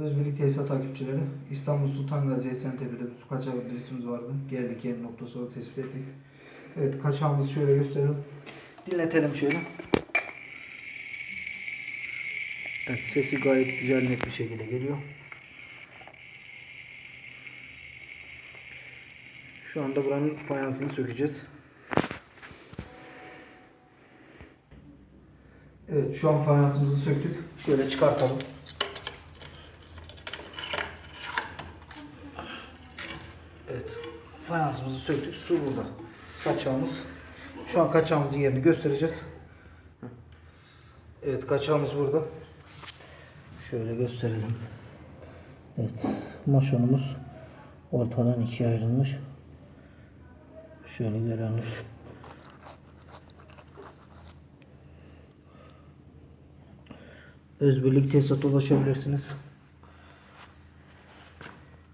Özbirlik tesisat takipçileri İstanbul Sultan Gazi Esentepe'de bir su kaçağı adresimiz vardı. Geldik yeni noktası olarak tespit ettik. Evet kaçağımızı şöyle gösterelim. Dinletelim şöyle. Evet sesi gayet güzel net bir şekilde geliyor. Şu anda buranın fayansını sökeceğiz. Evet şu an fayansımızı söktük. Şöyle çıkartalım. Evet. Fayansımızı söktük. Su burada. Kaçağımız. Şu an kaçağımızın yerini göstereceğiz. Evet kaçağımız burada. Şöyle gösterelim. Evet. Maşonumuz ortadan ikiye ayrılmış. Şöyle görüyorsunuz. Özbirlik tesisata ulaşabilirsiniz.